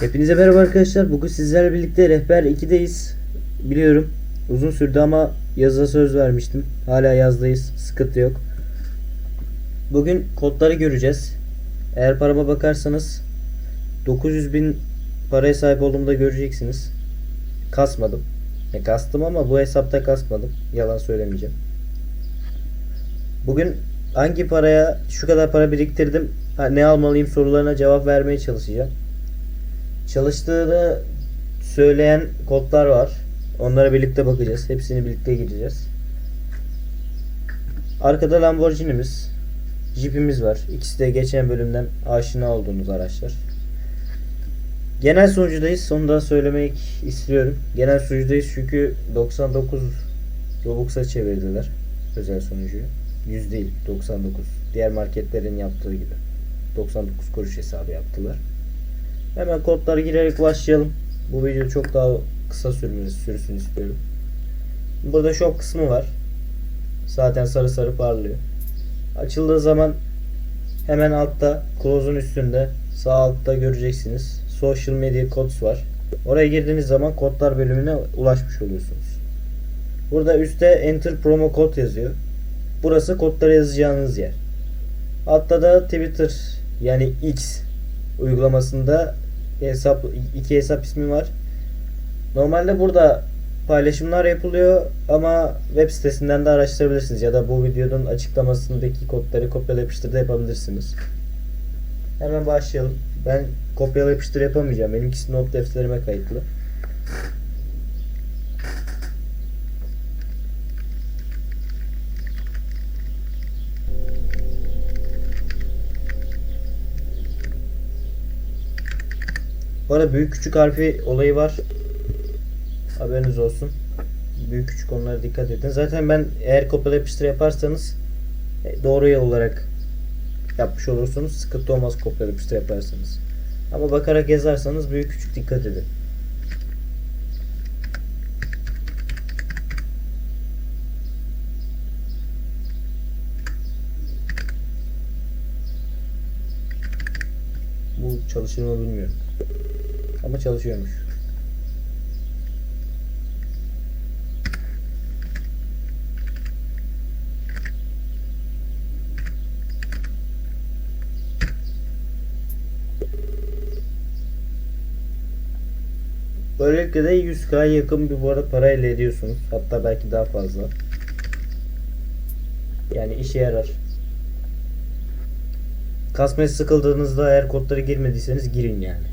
Hepinize merhaba arkadaşlar. Bugün sizlerle birlikte Rehber 2'deyiz. Biliyorum uzun sürdü ama yaza söz vermiştim. Hala yazdayız. Sıkıntı yok. Bugün kodları göreceğiz. Eğer parama bakarsanız 900 bin paraya sahip olduğumda göreceksiniz. Kasmadım. Ya kastım ama bu hesapta kasmadım. Yalan söylemeyeceğim. Bugün hangi paraya şu kadar para biriktirdim ne almalıyım sorularına cevap vermeye çalışacağım çalıştığını söyleyen kodlar var. Onlara birlikte bakacağız. Hepsini birlikte gireceğiz. Arkada Lamborghini'miz, Jeep'imiz var. İkisi de geçen bölümden aşina olduğumuz araçlar. Genel sunucudayız. Onu da söylemek istiyorum. Genel sunucudayız çünkü 99 Robux'a çevirdiler özel sunucuyu. 100 değil 99. Diğer marketlerin yaptığı gibi. 99 kuruş hesabı yaptılar. Hemen kodları girerek başlayalım. Bu video çok daha kısa sürmesi sürsün istiyorum. Burada shop kısmı var. Zaten sarı sarı parlıyor. Açıldığı zaman hemen altta close'un üstünde sağ altta göreceksiniz. Social media codes var. Oraya girdiğiniz zaman kodlar bölümüne ulaşmış oluyorsunuz. Burada üstte enter promo code yazıyor. Burası kodları yazacağınız yer. Altta da Twitter yani X uygulamasında hesap iki hesap ismi var. Normalde burada paylaşımlar yapılıyor ama web sitesinden de araştırabilirsiniz ya da bu videonun açıklamasındaki kodları kopyala yapıştır da yapabilirsiniz. Hemen başlayalım. Ben kopyala yapıştır yapamayacağım. Benimkisi not defterime kayıtlı. Bu arada büyük küçük harfi olayı var. Haberiniz olsun. Büyük küçük onlara dikkat edin. Zaten ben eğer kopyala yapıştır yaparsanız e, doğru yol olarak yapmış olursunuz. Sıkıntı olmaz kopyala yapıştır yaparsanız. Ama bakarak yazarsanız büyük küçük dikkat edin. Bu çalışır mı bilmiyorum. Ama çalışıyormuş. Böylelikle de 100k yakın bir bu arada para elde ediyorsunuz. Hatta belki daha fazla. Yani işe yarar. Kasmaya sıkıldığınızda eğer kodları girmediyseniz girin yani.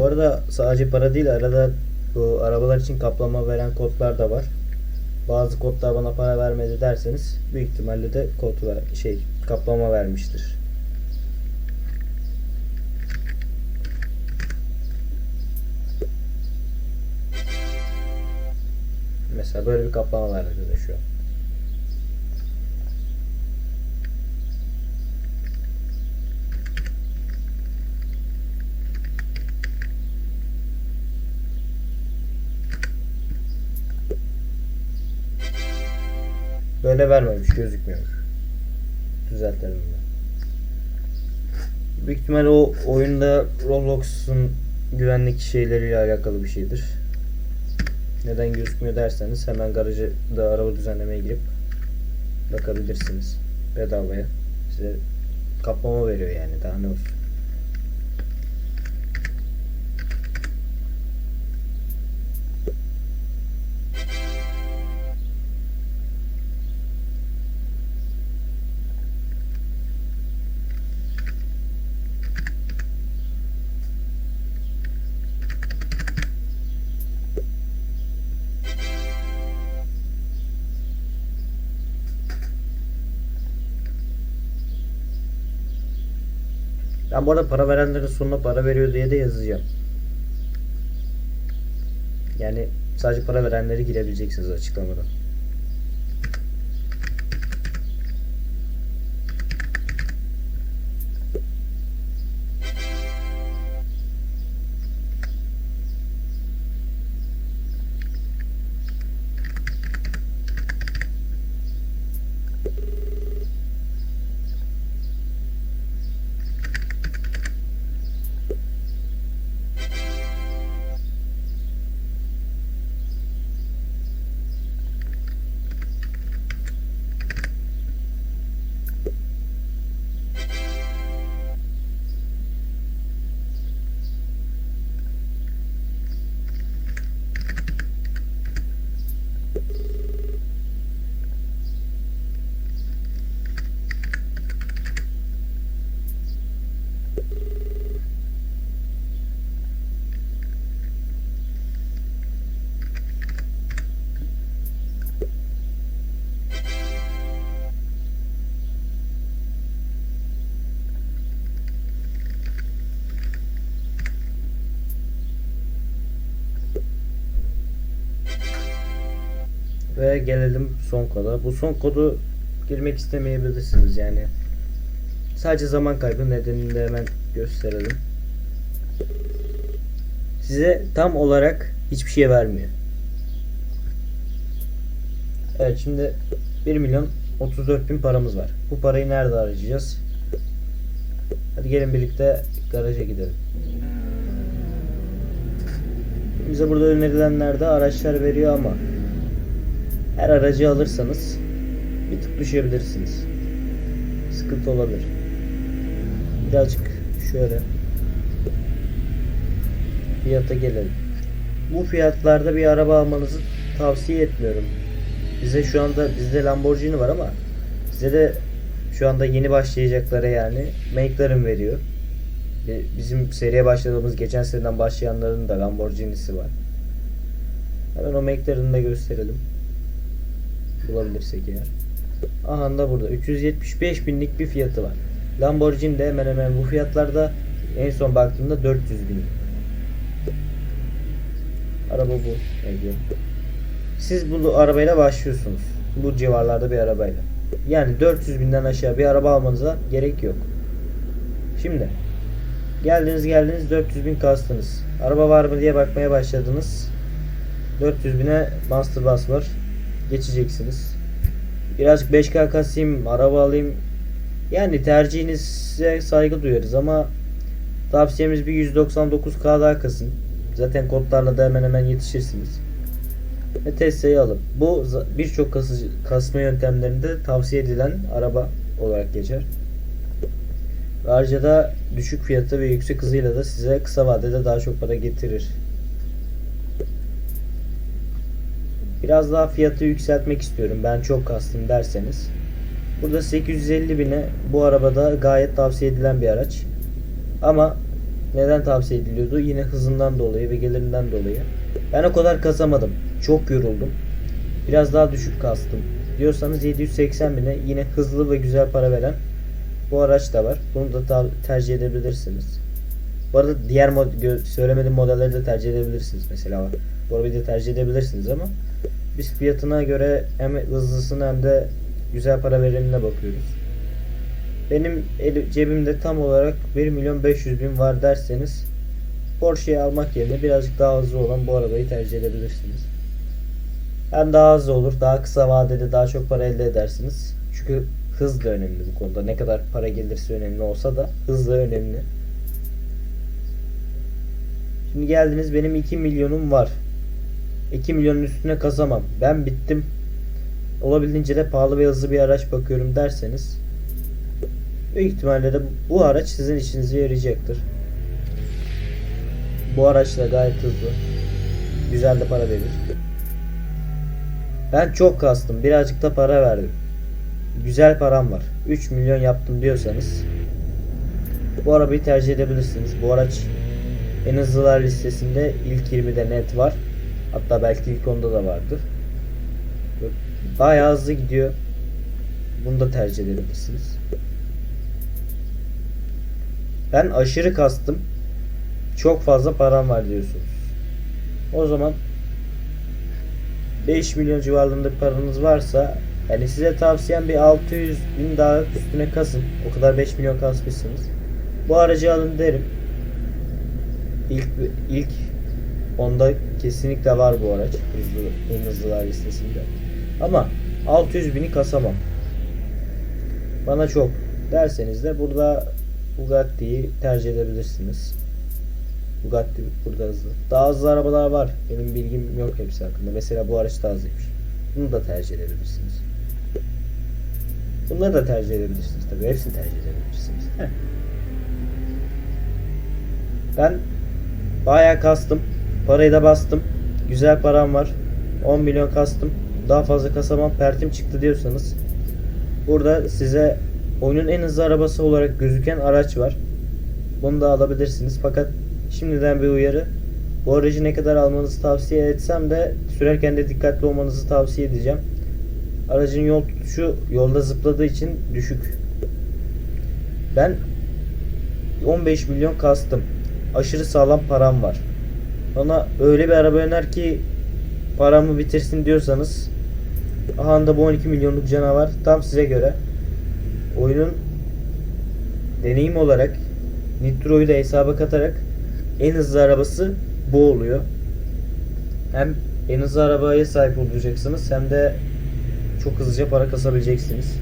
Bu arada sadece para değil arada bu arabalar için kaplama veren kodlar da var. Bazı kodlar bana para vermedi derseniz büyük ihtimalle de kod ver, şey kaplama vermiştir. Mesela böyle bir kaplama verdi de şu an. Böyle vermemiş gözükmüyor. Düzeltelim bunu. Büyük ihtimal o oyunda Roblox'un güvenlik şeyleriyle alakalı bir şeydir. Neden gözükmüyor derseniz hemen garajı da araba düzenlemeye girip bakabilirsiniz. Bedavaya. Size kaplama veriyor yani daha ne olsun. Ben bu arada para verenlerin sonuna para veriyor diye de yazacağım. Yani sadece para verenleri girebileceksiniz açıklamadan. Ve gelelim son koda. Bu son kodu girmek istemeyebilirsiniz yani. Sadece zaman kaybı nedenini de hemen gösterelim. Size tam olarak hiçbir şey vermiyor. Evet şimdi 1 milyon 34 bin paramız var. Bu parayı nerede harcayacağız? Hadi gelin birlikte garaja gidelim. Bize burada önerilenlerde araçlar veriyor ama her aracı alırsanız bir tık düşebilirsiniz. Sıkıntı olabilir. Birazcık şöyle fiyata gelelim. Bu fiyatlarda bir araba almanızı tavsiye etmiyorum. Bize şu anda bizde Lamborghini var ama size de şu anda yeni başlayacaklara yani McLaren veriyor. Ve Bizim seriye başladığımız geçen seneden başlayanların da Lamborghini'si var. Hemen o McLaren'ı da gösterelim bulabilirsek eğer. Aha da burada 375 binlik bir fiyatı var. Lamborghini de hemen hemen bu fiyatlarda en son baktığımda 400 bin. Araba bu. Ege. Siz bu arabayla başlıyorsunuz. Bu civarlarda bir arabayla. Yani 400 binden aşağı bir araba almanıza gerek yok. Şimdi geldiniz geldiniz 400 bin kastınız. Araba var mı diye bakmaya başladınız. 400 bine Master Bus var geçeceksiniz. Birazcık 5K kasayım, araba alayım. Yani tercihinize saygı duyarız ama tavsiyemiz bir 199K daha kasın. Zaten kodlarla da hemen hemen yetişirsiniz. Ve Tesla'yı alın. Bu birçok kasıcı, kasma yöntemlerinde tavsiye edilen araba olarak geçer. Ayrıca da düşük fiyatı ve yüksek hızıyla da size kısa vadede daha çok para getirir. Biraz daha fiyatı yükseltmek istiyorum. Ben çok kastım derseniz. Burada 850 bine bu arabada gayet tavsiye edilen bir araç. Ama neden tavsiye ediliyordu? Yine hızından dolayı ve gelirinden dolayı. Ben o kadar kasamadım. Çok yoruldum. Biraz daha düşük kastım. Diyorsanız 780 bine yine hızlı ve güzel para veren bu araç da var. Bunu da tercih edebilirsiniz. Bu arada diğer mod- söylemediğim modelleri de tercih edebilirsiniz. Mesela bu arabayı da tercih edebilirsiniz ama biz fiyatına göre hem hızlısına hem de güzel para verenine bakıyoruz. Benim el- cebimde tam olarak 1 milyon 500 bin var derseniz Porsche'yi almak yerine birazcık daha hızlı olan bu arabayı tercih edebilirsiniz. Hem daha hızlı olur, daha kısa vadede daha çok para elde edersiniz. Çünkü hız da önemli bu konuda. Ne kadar para gelirse önemli olsa da hız da önemli. Şimdi geldiniz benim 2 milyonum var. 2 milyonun üstüne kazamam. Ben bittim. Olabildiğince de pahalı ve hızlı bir araç bakıyorum derseniz büyük ihtimalle de bu araç sizin işinize yarayacaktır. Bu araç da gayet hızlı. Güzel de para verir. Ben çok kastım. Birazcık da para verdim. Güzel param var. 3 milyon yaptım diyorsanız bu arabayı tercih edebilirsiniz. Bu araç en hızlılar listesinde ilk 20'de net var. Hatta belki ilk 10'da da vardır. Bayağı hızlı gidiyor. Bunu da tercih edebilirsiniz. Ben aşırı kastım. Çok fazla param var diyorsunuz. O zaman 5 milyon civarlarında bir paranız varsa yani size tavsiyem bir 600 bin daha üstüne kasın. O kadar 5 milyon kasmışsınız. Bu aracı alın derim. İlk ilk onda kesinlikle var bu araç. Hızlı, en hızlılar listesinde. Ama 600 bini kasamam. Bana çok derseniz de burada Bugatti'yi tercih edebilirsiniz. Bugatti burada hızlı. Daha hızlı arabalar var. Benim bilgim yok hepsi hakkında. Mesela bu araç daha hızlıymış. Bunu da tercih edebilirsiniz. Bunları da tercih edebilirsiniz tabii. Hepsini tercih edebilirsiniz. Heh. Ben bayağı kastım. Parayı da bastım. Güzel param var. 10 milyon kastım. Daha fazla kasamam. Pertim çıktı diyorsanız burada size oyunun en hızlı arabası olarak gözüken araç var. Bunu da alabilirsiniz. Fakat şimdiden bir uyarı. Bu aracı ne kadar almanızı tavsiye etsem de sürerken de dikkatli olmanızı tavsiye edeceğim. Aracın yol tutuşu yolda zıpladığı için düşük. Ben 15 milyon kastım. Aşırı sağlam param var. Bana öyle bir araba öner ki paramı bitirsin diyorsanız aha da bu 12 milyonluk canavar tam size göre. Oyunun deneyim olarak Nitro'yu da hesaba katarak en hızlı arabası bu oluyor. Hem en hızlı arabaya sahip olacaksınız hem de çok hızlıca para kasabileceksiniz.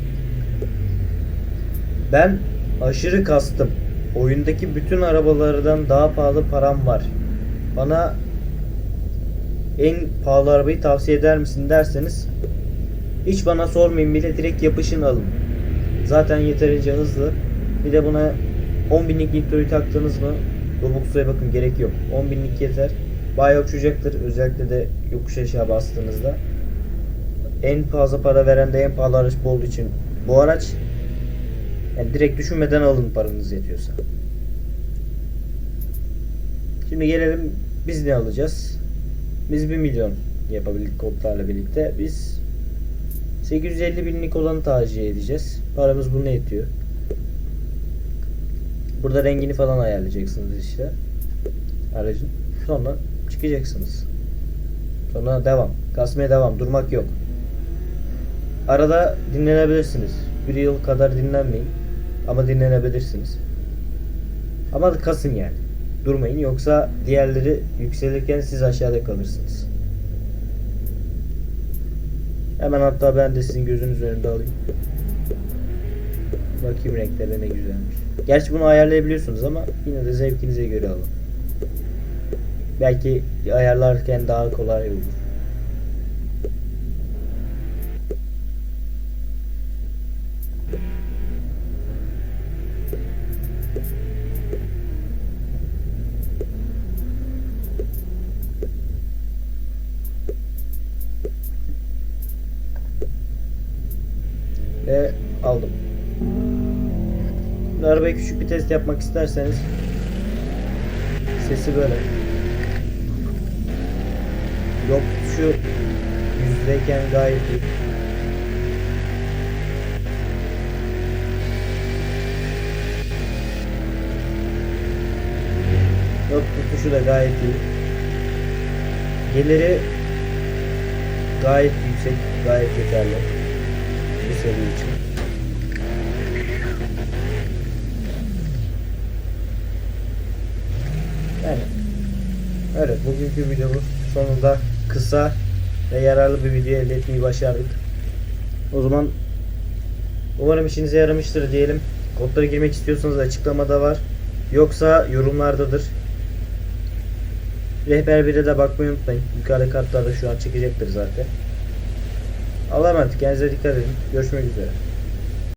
Ben aşırı kastım. Oyundaki bütün arabalardan daha pahalı param var. Bana en pahalı arabayı tavsiye eder misin derseniz hiç bana sormayın bile direkt yapışın alın. Zaten yeterince hızlı. Bir de buna 10 binlik nitroyu taktınız mı Robux'ya bakın gerek yok. 10 binlik yeter. Bayağı uçacaktır. Özellikle de yokuş aşağı bastığınızda. En fazla para veren de en pahalı araç bu olduğu için bu araç yani direkt düşünmeden alın paranız yetiyorsa. Şimdi gelelim biz ne alacağız? Biz 1 milyon yapabildik kodlarla birlikte. Biz 850 binlik olanı tercih edeceğiz. Paramız buna yetiyor. Burada rengini falan ayarlayacaksınız işte. Aracın. Sonra çıkacaksınız. Sonra devam. Kasmaya devam. Durmak yok. Arada dinlenebilirsiniz. Bir yıl kadar dinlenmeyin. Ama dinlenebilirsiniz. Ama kasın yani. Durmayın yoksa diğerleri yükselirken siz aşağıda kalırsınız. Hemen hatta ben de sizin gözünüz önünde alayım. Bakayım renkleri ne güzelmiş. Gerçi bunu ayarlayabiliyorsunuz ama yine de zevkinize göre alın. Belki ayarlarken daha kolay olur. Test yapmak isterseniz sesi böyle. Yok şu yüzdeyken gayet iyi. Yok tutuşu da gayet iyi. Geliri gayet yüksek, gayet yeterli. Bu seri için. Yani evet bugünkü videomuz sonunda kısa ve yararlı bir video elde etmeyi başardık. O zaman umarım işinize yaramıştır diyelim. Kodları girmek istiyorsanız açıklamada var. Yoksa yorumlardadır. Rehber 1'e de bakmayı unutmayın. Yukarıda kartlarda şu an çekecektir zaten. Allah'a emanet. Kendinize dikkat edin. Görüşmek üzere.